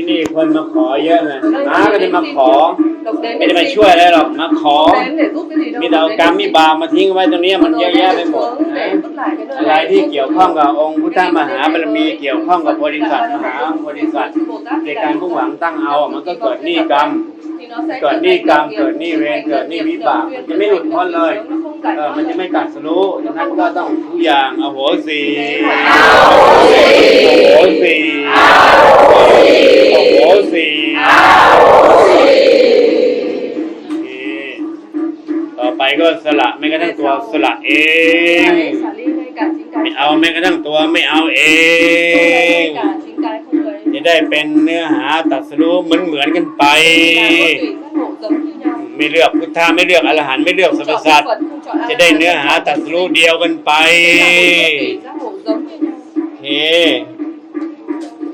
ที่นี่คนมาขอเยอะเลยน้าก็จะมาขอ Độc đến ไม่ để ได้มา xin. ช่วยอะไรหรอกมาขอ Độc đến để giúp cái gì đâu. มีแต่เอา Độc กรร đến ม để มี xin. บาปมาทิ้งไว้ตรงเนี้ยมันเยอะแยะไปหมด Xuống นะ để vứt lại cái nơi อะไร này. ที่เกี่ยวข้องกับองค์พุทธมหาบารมีเกี่ยวข้องกับโพธิสัตว์มหาโพธิสัตว์ในการมุ่งหวังตั้งเอาอะมันก็เกิดหนี้กรรม Thì nó sẽ เกิดหนี้กรรมเกิดหนี้เวรเกิดหนี้วิบากมันจะไม่หลุดพ้นเลย Nó không giải เออ thoát มันจะ được. ไม่ตัดสรู้ดังนั้นก็ต้องทุกอย่างอโหสิ ก็สละไม่กระทั่งตัวสละเอง Hãy xả ly ngay cả chính cái ไม่เอาแม้กระทั่งตัวไม่เอาเอง ngay cả chính cái không lấy จะได้เป็นเนื้อหาตัดสรู้เหมือนเหมือนๆกันไป là có tùy giác ngộ giống như nhau ไม่เลือกพุทธะไม่เลือกอรหันต์ไม่เลือกสรรพ Chọn สัตว์ Phật, không chọn จะ A-la-hán, ได้เนื้อหา không chọn ตัด Phật สรู้ sinh. เดียวกันไป Thế là cũng có tùy giác ngộ giống như nhau โอเค